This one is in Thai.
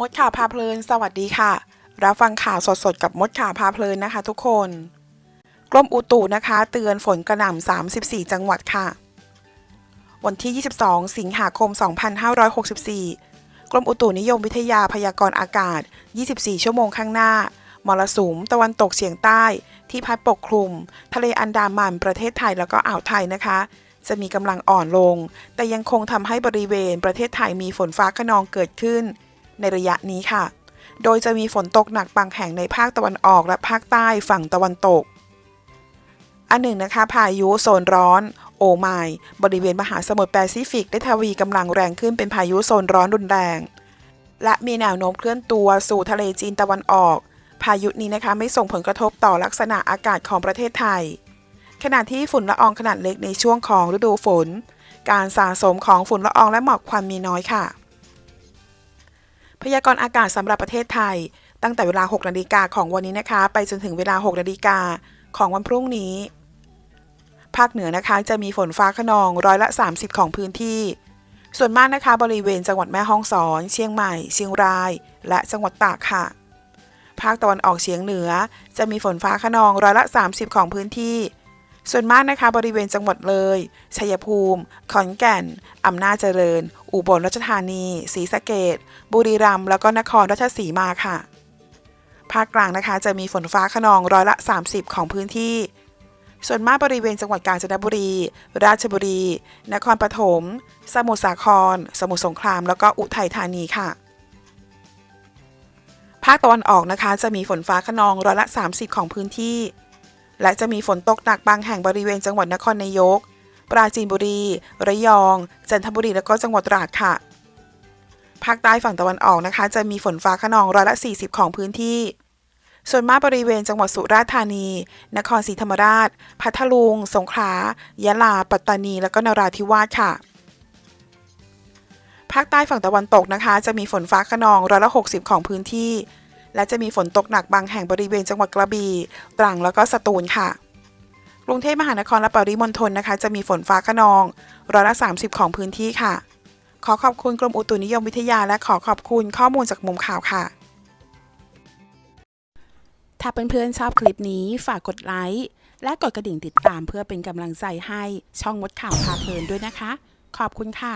มดข่าวพาเพลิน สวัสดีค่ะ รับฟังข่าวสดๆ กับมดข่าวพาเพลินนะคะ ทุกคน กรมอุตุนะคะ เตือนฝนกระหน่ำ 34 จังหวัดค่ะ วันที่ 22 สิงหาคม 2564 กรมอุตุนิยมวิทยาพยากรณ์อากาศ 24 ชั่วโมงข้างหน้า มรสุมตะวันตกเฉียงใต้ ที่พัดปกคลุม ทะเลอันดามันประเทศไทยแล้วก็อ่าวไทยนะคะจะมีกำลังอ่อนลง แต่ยังคงทำให้บริเวณประเทศไทยมีฝนฟ้าขนองเกิดขึ้น ในระยะนี้ค่ะ โดยจะมีฝนตกหนักบางแห่งในภาคตะวันออกและภาคใต้ฝั่งตะวันตก อันหนึ่งนะคะ พายุโซนร้อนโอไมบริเวณมหาสมุทรแปซิฟิก ได้ทวีกำลังแรงขึ้นเป็นพายุโซนร้อนรุนแรง และมีแนวโน้มเคลื่อนตัวสู่ทะเลจีนตะวันออก พายุนี้นะคะไม่ส่งผลกระทบต่อลักษณะอากาศของประเทศไทย ขณะที่ฝุ่นละอองขนาดเล็กในช่วงของฤดูฝน การสะสมของฝุ่นละอองและหมอกควันมีน้อยค่ะ พยากรณ์อากาศสำหรับประเทศไทย ตั้งแต่เวลา 6 นาฬิกาของวันนี้นะคะ ไปจนถึงเวลา 6 นาฬิกาของวันพรุ่งนี้ ภาคเหนือนะคะจะมีฝนฟ้าขนองร้อยละ 30 ของพื้นที่ ส่วนมากนะคะบริเวณจังหวัดแม่ฮ่องสอน เชียงใหม่ เชียงราย และจังหวัดตากค่ะ ภาคตะวันออกเฉียงเหนือ จะมีฝนฟ้าขนองร้อยละ 30 ของพื้นที่ ส่วนมากนะคะบริเวณจังหวัดเลย ชัยภูมิ ขอนแก่น อำนาจเจริญ อุบลราชธานีศรีสะเกดบุรีรัมย์แล้วก็นครราชสีมาค่ะ ภาคกลางนะคะจะมีฝนฟ้าขนองร้อยละ 30 ของพื้นที่ ส่วนมากบริเวณจังหวัดกาญจนบุรี ราชบุรี นครปฐม สมุทรสาคร สมุทรสงคราม แล้วก็อุทัยธานีค่ะภาคตะวันออกนะคะจะมีฝนฟ้าขนองร้อยละ 30 ของพื้นที่ และจะมีฝนตกหนักบางแห่งบริเวณจังหวัดนครนายก ปราจีนบุรี ระยอง จันทบุรี แล้วก็จังหวัดตราดค่ะ ภาคใต้ฝั่งตะวันออกนะคะ จะมีฝนฟ้าขนองร้อยละ 40 ของพื้นที่ ส่วนมากบริเวณจังหวัดสุราษฎร์ธานี นครศรีธรรมราช พัทลุง สงขลา ยะลา ปัตตานี แล้วก็นราธิวาสค่ะ ภาคใต้ฝั่งตะวันตกนะคะ จะมีฝนฟ้าขนองร้อยละ 60 ของพื้นที่ และจะมีฝนตกหนักบางแห่งบริเวณจังหวัดกระบี่ตรังแล้วก็สตูลค่ะ กรุงเทพมหานครและปริมณฑลนะคะ จะมีฝนฟ้าขนองร้อยละ 30 ของพื้นที่ค่ะ ขอขอบคุณกรมอุตุนิยมวิทยา และขอขอบคุณข้อมูลจากมุมข่าวค่ะ ถ้าเพื่อนๆชอบคลิปนี้ฝากกดไลค์และกดกระดิ่งติดตามเพื่อเป็นกำลังใจให้ช่องมดข่าวพาเพลินด้วยนะคะ ขอบคุณค่ะ